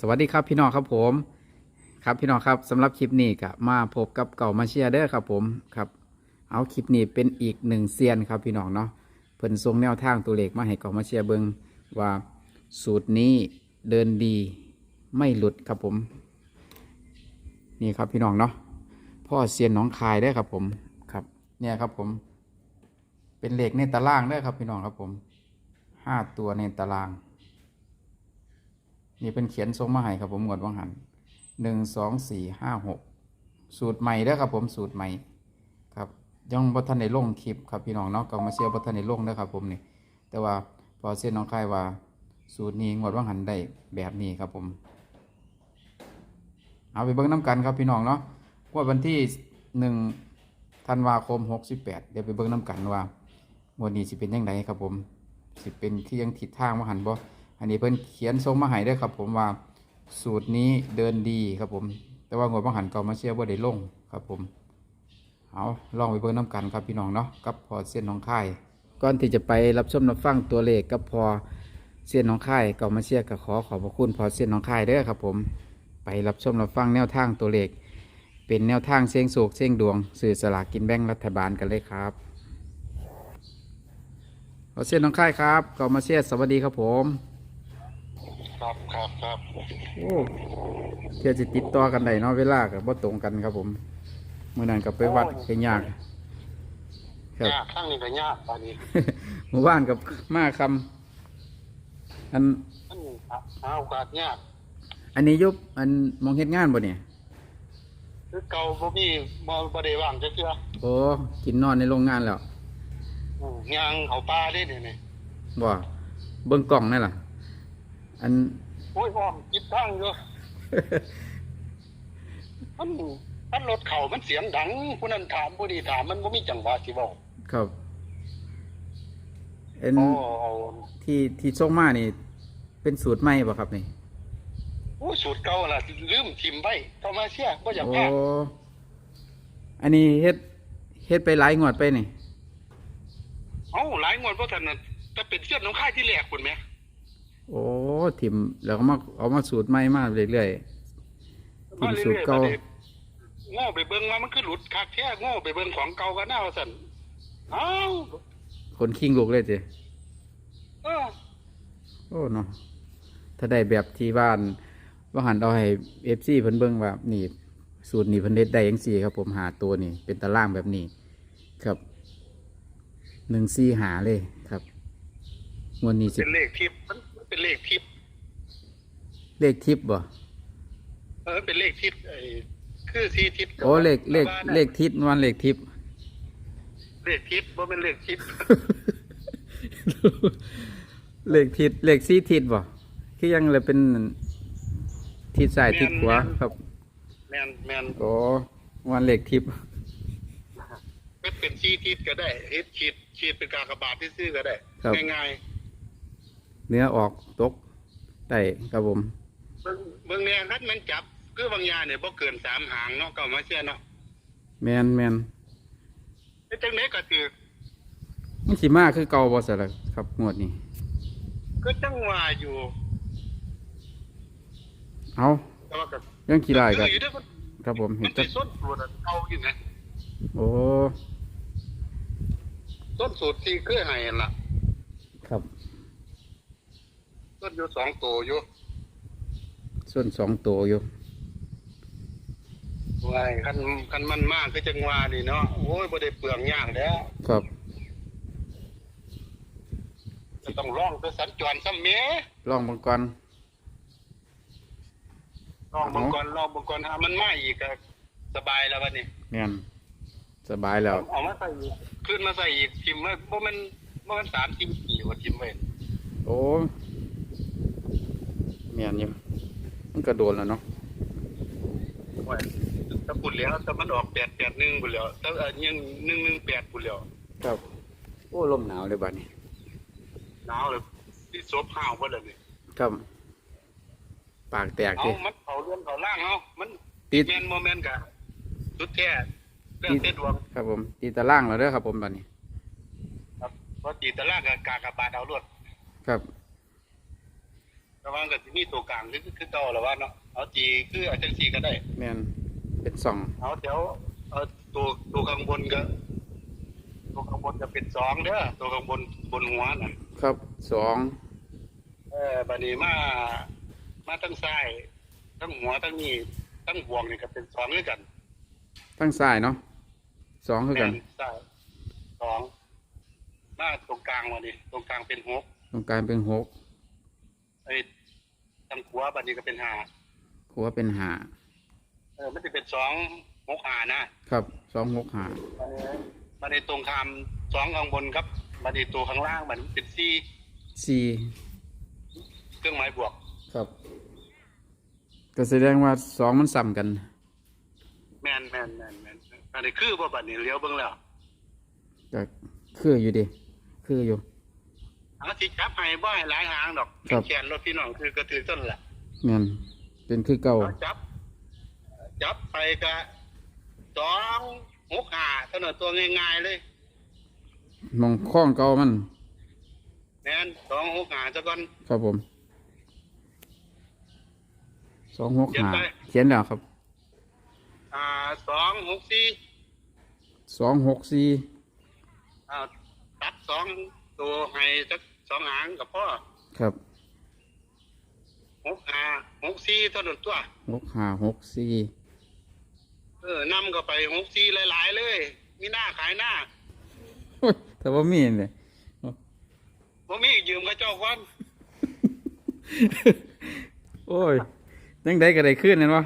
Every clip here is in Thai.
สวัสดีครับพี่น้องครับผม ครับพี่น้องครับสำหรับคลิปนี้ก็มาพบกับเก่ามาเชียร์เด้อครับผมครับเอาคลิปนี้เป็นอีกหนึ่งเซียนครับพี่น้องเนาะเพิ่นทรงแนวทางตัวเลขมาให้เก่ามาเชียร์เบิงว่าสูตรนี้เดินดีไม่หลุดครับผม นี่ครับพี่น้องเนาะพ่อเซียนน้องคายเด้ครับผมครับ เนี่ยครับผม เป็นเหลขในตารางเด้ครับพี่น้องครับผมห้าตัวในตาราง นี่เป็นเขียนทรงมาให้ครับผมหมวดวังหันหนึ่งสองสี่ห้าหกสูตรใหม่เด้อครับผมสูตรใหม่ครับยังบัทันในลงคลิปครับพี่น้องเนาะก็มาเชียร์บัทันในลงเด้อครับผมนี่แต่ว่าพอเส้นน้องคายว่า สูตรนี้งวดวังหันได้แบบนี้ครับผม เอาไปเบิ้งน้ำกันครับพี่น้องเนาะว่าวันที่หนึ่งธันวาคมหกสิบแปดเดี๋ยวไปเบิ้งน้ำกันว่างวดนี้สิเป็นยังไงครับผม สิเป็นที่ยังทิศทางวังหันบ่ อันนี้เพิ่นเขียนทรงมาให้เด้วยครับ ผมว่าสูตรนี้เดินดีครับผม แต่ว่างวดบางหันเก่ามาเชียร์ว่าได้ลงครับผมเอาลองไปเบิ่งน้ำกันครับพี่น้องเนาะกับพอเส้นน้องค่ายก่อนที่จะไปรับชมรับฟังตัวเลขกับพอเส้นน้องค่ายเก่ามาเชียร์ก็ขอขอบพระคุณพอเส้นน้องค่ายเด้อครับ ผมไปรับชมรับฟังแนวทางตัวเลขเป็นแนวทางเสียงโศกเสียงดวง สื่อสลากกินแบ่งรัฐบาลกันเลยครับพอเส้นน้องค่ายครับเก่ามาเชียร์สวัสดีครับผม ครับครับครับโอ้เที่ยวจะติดต่อกันได้เนาะเวลากับบ่ตรงกันครับผมเมื่อนั้นกับไปวัดไปยากครับยากข้างนี้ก็ยากตอนนี้หมู่บ้านกับมาคำอันมันหาโอกาสยากอันนี้ยุบอันมองเฮ็ดงานบ่เนี่ยคือเก่าบ่มีบ่บ่ได้ว่างจักเทื่อโอ้กินนอนในโรงงานแล้วอืมย่างเขาป่าเด้นี่นี่บ่เบิ่งกล่องนั่นล่ะ อันโอ้ยอ้อมจิตทางอยู่มันมันรถเข้ามันเสียงดังผู้นั้นถามผู้นี้ถามมันบ่มีจังหวะสิเว้าครับเอ็นโอ้เอาที่ที่ส่งมานี่ เป็นสูตรใหม่บ่ครับนี่โอ้สูตรเก่าล่ะลืมทิมไว้เข้ามาเสียบ่อยากโอ้พลาดอันนี้เฮ็ดเฮ็ดไปหลายงวดไปนี่เอ้าหลายงวดบ่ทันน่ะแต่เป็นเสียนน้องค่ายที่แรกพุ่นแหม โอ้ถิ่มแล้วก็มาเอามาสูตรใหม่มาเรื่อยๆมาสูเรื่ตอรยๆเก่าบัดนี้โง่ไปเบิ่งว่ามันคือหลุดคักแท้โง่ไปเบิ่งของเก่ากันหน้าว่าซั่นเอ้าคนคิงลูกเลยจีเออโอ้เนาะถ้าได้แบบที่บ้านว่าหันเอาให้เอฟซีเพิ่นเบิ่งว่านี่สูตรนี่เพิ่นเฮ็ดได้จังซี่ครับ ผมหาตัวนี่ เป็นตารางแบบนี้ ครับหนึ่งซี่หาเลยครับงวดนี้สิเป็นเลขทิพย์มัน เป็นเลขทิพย์เลขทิปบ่เออเป็นเลขทิพย์ไอ้คือสีทิพย์โอ้เลขเลขเลขทิศวันเลขทิปเลขทิพย์บ่เป็นเลขทิพย์เลขทิศเลขซี่ทิศบ่คือยังเลยเป็นทิศซ้ายทิศขวาครับ แมนแมนโอ้วันเลขทิปเป็นเป็นสีทิพย์ก็ได้เฮ็ดขีดขีดเป็นกากบาทที่ซื้อๆก็ได้ครับง่าย เนื้อออกตกได้ครับผมๆเบิ่งเบิ่งแนวคันมันจับ คือบางอยางเนี่ยบ่เกินสามหางเนาะก็เอามาเชื่อเนาะแมนแมนไอ้จังได๋ก็คือมันสีมาคือเก่าบ่สละครับงวดนี้ ก็จังว่าอยู่เอาแต่ว่าก็เรื่องขี้ลายกันคืออยู่เด้อมันครับผมเห็มันนจัเป็นส้นสูตรเก่าอยู่นะโอ้ส้นสูตรที่เคยให้นั่นล่ะ ครับ ต้นอยู่สองตัวอยู่ส่วนสองตัวอยู่ว้ายคันคันมันมากคือจังหวะนี่เนาะโอ้ยบ่ได้เปลืองย่างแล้วครับจะต้องร้องไปสัญจรซ้ำแหม่ลองบังกรร้องบังกรร้องบังกรหามันมาอีกก็สบายแล้ววันนี้แมนสบายแล้วเอามาใส่อีกขึ้นมาใส่อีกทิมไว้บ่แมันบ่แมันสามทิมสี่ว่าทิมไว้โอ้ แมนอยู่มันก็โดนแล้วเนาะโอ้ยถ้าปุ่นแล้วถ้ามันออกแปดแปดหนึ่งปุ่นแล้วถ้าเอ่อยังหนึ่งหนึ่งแปดปุ่นแล้วครับโอ้ลมหนาวเลยบัดนี้หนาวเลยที่ซบห้าวบ่เลยนี่ครับปากแตกเอาสิมันเขาเรื่องเขาล่างเอามันติดแมนโมเมนต์กะสุดแท้เรื่องเส้นดวงครับผม ตีตารางแล้วเด้อครับผมบัดนี้ ครับเพราะจีตะล่างกับกากบาดเอาลวดครับไป ระวังกับที่มีตัวกลางคือคือเก่าแล้วว่าเนาะเอาจีคือเอาจังซี่ก็ได้แม่นเป็นสองเอาเดี๋ยวเอาตัวตัวข้างบนก็ตัวข้างบนจะเป็นสองเด้อตัวข้างบนบนหัวน่ะครับสองเออบัดนี้มามาทั้งซ้ายทั้งหัวทั้งนี้ทั้งห่วงนี่ก็เป็นสองด้วยกันทั้งซ้ายเนาะสองคือกันแม่ซ้ายสองมาตรงกลางวันนี้ตรงกลางเป็นหกตรงกลางเป็นหกไอ้ ทางขวาบัดนี้ก็เป็นห้าหัวเป็นหาเออมันจะเป็นสองหกห้านะครับสองหกหาบัดนี้บัดนี้ตรงข้ามสองข้างบนครับบัดนี้ตัวข้างล่างมันเป็นสี่สี่เครื่องหมายบวก ครับ ก็แสดงว่าสองมันซ้ำกันแม่นแม่นแม่นแม่นอันนี้คือบ่บัดนี้เลี้ยวเบิ่งแล้วก็คืออยู่ดิคืออยู่ เอาสิจับให้บ่ให้หลายหางดอกครับ แขนรถพี่น้องคือกระถือต้นแหละแม่นเป็นคือเก่าเอาจับ จับไปก็สองหกห้าเท่านั้นตัวง่ายๆเลยมองข้องเก่ามันแม่นสองหกห้าซะก่อน ครับผมสองหกเขียนหาไป เขียนแล้วครับอ่าสองหกสี่สองหกสี่อ่าตัดสองตัวให้สัก สองหางกับพ่อครับหกห้าหกสี่เท่านั้นตัว หกหาหกสี่เออนำก็ไปหกสี่หลายๆเลย มีหน้าขายหน้าโอ้ยแต่ว่ามีเลยผมมียืมกับเจ้าก่อนโอ้ยยังได้ก็ได้ขึ้นนั่นวะ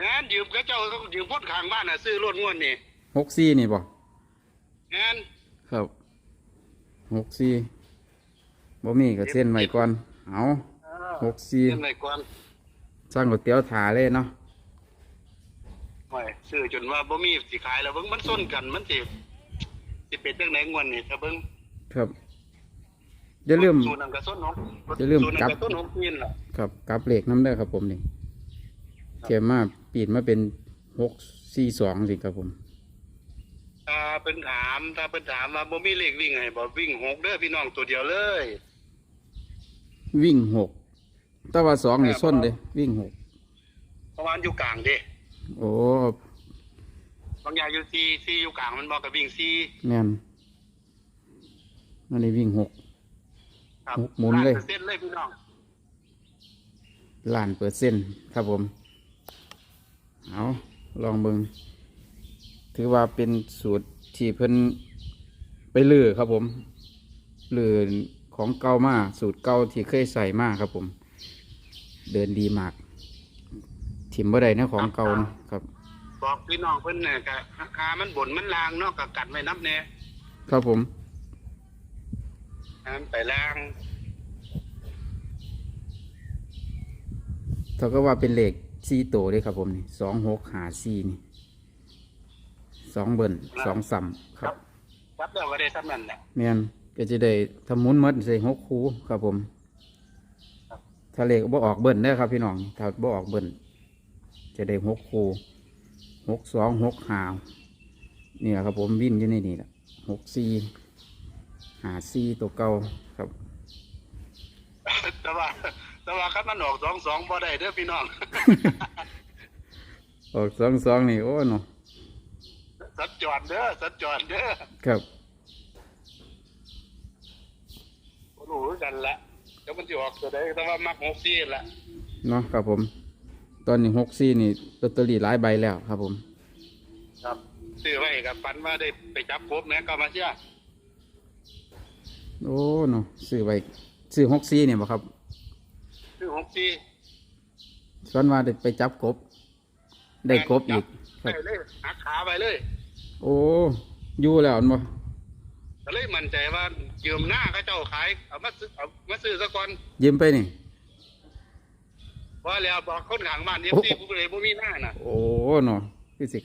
งั้นยืมกับเจ้าต้องยืมพ้นข้างบ้านน่ะซื้อรถงวดนี่หกสี่นี่บ่งั้นครับหกสี่ บ่มีก็เส้นไว้ก่อนเอาเออหกสี่เงินไหนก่อนสร้างก๋วยเตี๋ยวถาเลยเนาะโอ้ยซื้อจนว่าบ่มีสิขายแล้วเบิ่งมันส้นกันมันสิสิเป็นจังได๋งวนนี่ถ้าเบิ่งครับอย่าลืมสูตรนั้นก็ส้นเนาะอย่าลืมสูตรนั้นกลัก็บต้นหอมปีนล่ะครับกลับเหล็กน้ำเด้อครับผมนี่เขียนมาปีดมาเป็นหกสี่สองสิครับผมถ้าเพิ่นถามถ้าเพิ่นถามว่าบ่มีเลขวิ่งให้บ่วิ่งหกเด้อพี่น้องตัวเดียวเลย วิ่งหกแต่ว่าสองนี่ส้นเลยวิ่งหกเพราะว่ามันอยู่กลางเด้โอ้บางอย่างอยู่ซีซีอยู่กลางมันบอกกับวิ่งซีแม่นนั่นนี่วิ่งหก ครับหมุนเลยล้าปอร์เซ็นต์เลยพี่น้องล้านเปอร์เซ็นต์ครับผม เอาลองเบิงถือว่าเป็นสูตรที่เพิ่นไปลือครับผมลือ ของเก่ามาสูตรเก่าที่เคยใส่มาครับผม เดินดีมาก ถิ่มบ่ได้นะของเก่านะครับ บอกพี่น้องเพิ่นเนี่ยก็ราคามันบนมันลางเนาะก็กัดไว้นับแน่ครับผมอันไปลางเขาก็ว่าเป็นเลขสี่ตัวเลยครับผมนี่สองหกหาสี่นี่สองเบิ่นสองสัมครับรับแล้วก็ได้ซ้ำนั่นแหละแม่น ก็จะได้ทำหมุนหมดใส่หกคูครับผมครับถ้าเลขบ่ออกเบิ่นได้อครับพี่น้องถ้าบ่ออกเบิ่นจะได้หกคูหกสองหกหานี่แหละครับผมวิ่นอยู่ในนี่แหละหกสี่หาสี่ตัวเก่าครับแต่ว่าแต่ว่าคันมันออกสองสองบ่ได้เด้อพี่น้อง ออกสองสองนี่โอ้เนาะสัดจอดเด้อสัดจอดเด้อครับ บ่ รู้คือกันละแล้วมันสิออกตัวใดแต่ว่ามักหกสี่ละเนาะครับผม ตอนนี้หกสี่นี่ลอตเตอรี่หลายใบแล้วครับผม ครับซื้อไว้กับปันว่าได้ไปจับครบนะก็มาเชื่อโอ้เนาะซื้อไว้ซื้อหกสี่เนี่ยบ่ครับซื้อหกสี่ส่วนว่าได้ไปจับกบ ได้กบอีกคไปรับเลยหักขาไปเลย โอ้อยู่แล้วอันบ่ ก็เลยมั่นใจว่ายืมหน้าเขาเจ้าขายเอามาซื้อเอามาซื้อซะก่อนยืมไปนี่ ว่าแล้วบอกคนข้างบ้านเอฟโอ้ซีผู้ใดบ่มีหน้าน่ะโอ้เนาะคือสิ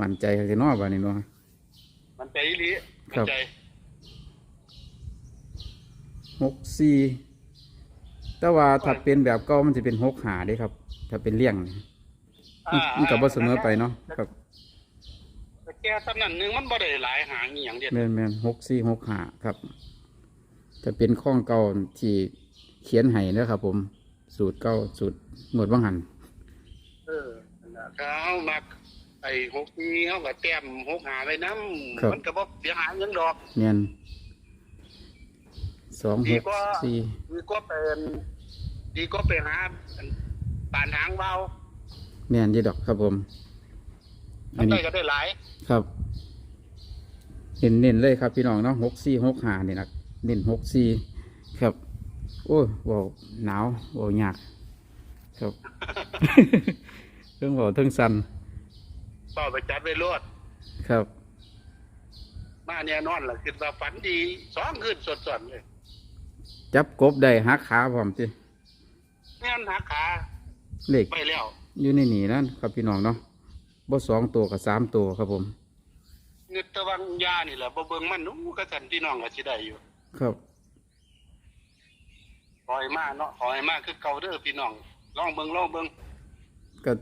มั่นใจกันเนาะบัดนี้เนาะมันใจอีหลีครัมันบใจหกสี่แต่ว่าถ้าเป็นแบบเก่ามันจะเป็นหกหาเด้ครับ ถ้าเป็นเลี่ยงนี่มันมันก็บ่เสมอไปเนาะครับ แต่แก้ซ้ำนั่นหนึงมันบ่ได้หลายหางอีหยังเด็ดแม่นแม่นหกสี่หกหาครับจะเป็นข้องเก่าที่เขียนให้เด้อครับผม สูตรเก้าสูตรงวดว่างหันเออนั่นล่ะถ้าเฮามักไอ้หกนี้เฮาก็แต้มหกหาไว้นํมันก็บ่เสียหายหยังดอกเนียนสองหดีกกว่า สี่ดีก็เป็นดีก็ไปหาปานหางเบาแม่นอยี่ดอกครับผม อันได้นี้ก็ได้หลายครับเน้นเน้นๆเลยครับพี่น้องเนาะหกสี่หกหานี่นะเน้นหกสี่ครับ โอ้ยเว่าหนาวเว่ายากครับ เรื่องเว่าเทิงสันต่อไปจัดไว้รวดครับ มาเนี่ยนอนล่ะคือว่าฝันดีสองคืนสดๆเลยจับกบได้หักขาพร้อมจิแม่นหักขาเลขไปแล้วอยู่ในนี่นั่นครับพี่น้องเนาะ บ่สองตัวกับสามตัวครับผม เงึดตะวังยานี่แหละบ่เบิ่งมันนู้ก็สันพี่น้องก็สิได้อยู่ครับขอให้มาเนาะขอให้มาคือเก่าเด้อพี่น้องลองเบิ่งลองเบิ่งก็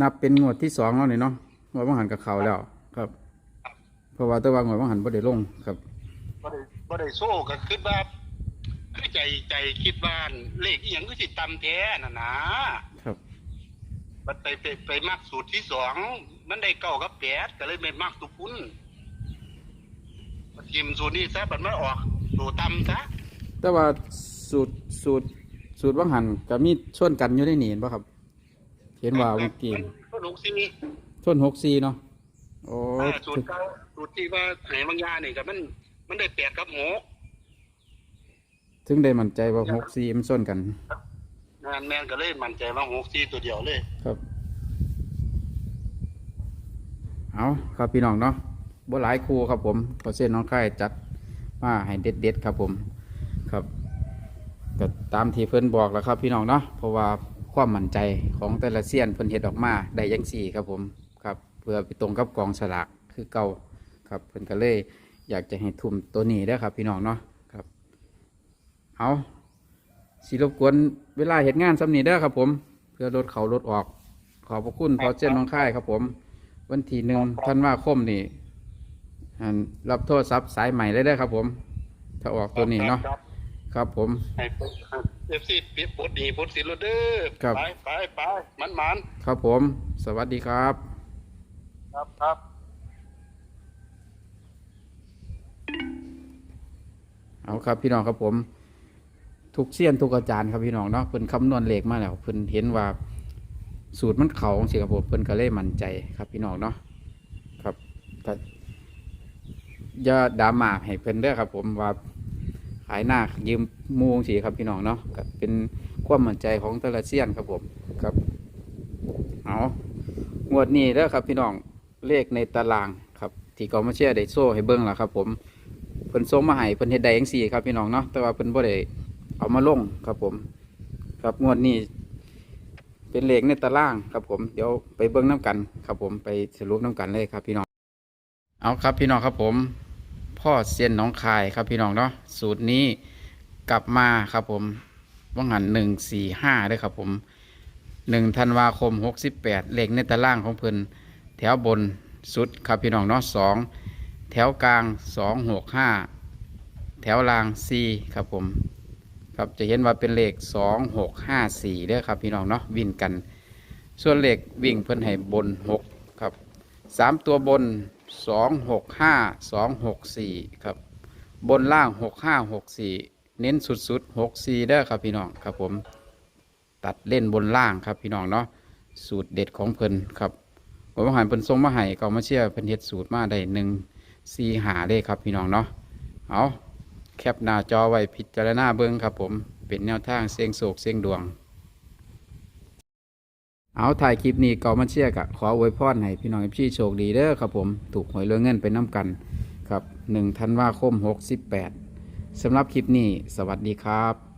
นับเป็นงวดที่สองแล้วนี่เนาะงวดว่างหันกับเขาแล้ว ครับ เพราะว่าแตัวางวดว่างหันบ่ได้ลงครับบ่ได้บ่ได้โซ่ก็คิดว่าคือใจใจคิดว่าเลขอีหยังก็สิตำแท้น่ะนะครับ บัดไปไปไปมักสูตรที่สองมันได้เก้ากับแปดก็เลยไม่มักตุพุ่นบัดทิมสูตรนี้ซะบัดมันออกสูตรตำซะแต่ว่าสูตรสูตรสูตรว่างหันก็มีชนกันอยู่ในนี่เห็นป่ะครับ เห็นว่าเมื่อกี้ก็ลูกซีชนหกสี่เนาะโอ้อ่าสูตรเก้าสูตรที่ว่าไหบางยานี่ก็มัน มันได้แปดกับหกถึงได้มั่นใจว่าหกสี่มันชนกัน งานแมนก็เลยมั่นใจว่าหกซีตัวเดียวเลยครับเอาครับพี่น้องเนาะบ่หลายครูครับผมเพอเส้นน้องค่ายจัดมาให้เด็ดเด็ดๆครับผมครับก็ตามที่เพิ่นบอกแล้วครับพี่น้องเนาะเพราะว่าความมั่นใจของแต่ละเซียนเพิ่นเฮ็ดออกมาได้ยังสี่ครับผมครับเพื่อไปตรงกับกองสลากคือเก่าครับเพิ่นก็เลยอยากจะให้ทุ่มตัวนี้เด้ครับพี่น้องเนาะครับเอา สิรบกวนเวลาเหตุงานสำนีเด้อครับผม เพื่อลดเขาลดออก ขอบพระคุณพอเส้นน้องค่ายครับผม วันที่หนึ่งท่านว่าคมนี่อันรับโทรศัพท์สายใหม่เลยเด้อครับผม ถ้าออกตัวนี้เนาะครับครับผมให้เอฟซีปิดปลดหนีปลดสินแล้วเด้อครับ ไปไปไปมันมันครับผม สวัสดีครับ ครับครับเอาครับพี่น้องครับผม ทุกเสี้ยนทุกอาจารย์ครับพี่น้องเนาะเพิ่นคำนวณเลขมาแล้วเพิ่นเห็นว่าสูตรมันเขาของสิครับผมเพิ่นก็เลยมั่นใจครับพี่น้องเนาะครับอย่าดามาให้เพิ่นเด้อครับ ผมว่าขายหน้ายืมมูงสีครับพี่น้องเนาะก็เป็นความมั่นใจของแต่ละเสี้ยนครับผมครับเอางวดนี้เด้อครับพี่น้องเลขในตารางครับ ที่กองมาเชียร์ได้โซ่ให้เบิ้งแล้วครับ ผมเพิ่นส่งมาให้เพิ่นเฮ็ดได้จังซี่ครับพี่น้องเนาะแต่ว่าเพิ่นบ่ได้ เอามาลงครับผม ครับงวดนี้ เป็นเลขในตารางครับผม เดี๋ยวไปเบิ่งน้กัน ครับผมไปสรุปน้กันเลยครับพี่น้อง เอาครับพี่น้องครับผม พ่อเซียนน้องคายครับพี่น้องเนาะสูตรนี้กลับมาครับผมว่างหันหนึ่งสี่ห้าด้วยครับผมหนึ่งธันวาคมหกสิบแปดเลขในตารางของเพิ่นแถวบนสุดครับพี่น้องเนาะสองแถวกลางสองหกห้าแถวล่างสี่ครับผม ครับจะเห็นว่าเป็นเลขสองหกห้าสี่เด้อครับพี่น้องเนาะวิ่งกัน ส่วนเลขวิ่งเพิ่นให้บนหกครับสามตัวบนสองหกห้าสองหกสี่ครับบนล่างหกห้าหกสี่เน้นสุดๆหกสี่เด้อครับพี่น้องครับผมตัดเล่นบนล่างครับพี่น้องเนาะสูตรเด็ดของเพิ่นครับผมว่าหันเพิ่นส่งมาให้ก็มาเชื่อเพิ่นเฮ็ดสูตรมาได้หนึ่งซีหาเลยครับพี่น้องเนาะเอา แคปหน้าจอไว้พิจารณาเบิ้งครับผมเป็นแนวทางเสียงโศกเสียงดวง เอาถ่ายคลิปนี้ก็มาเชียร์กะขออวยพรให้พี่น้องพี่โชคดีเด้อครับผมถูกหวยเรือเงินไปน้ำกันครับหนึ่งธันวาคมหกสิบแปดสำหรับคลิปนี้ สวัสดีครับ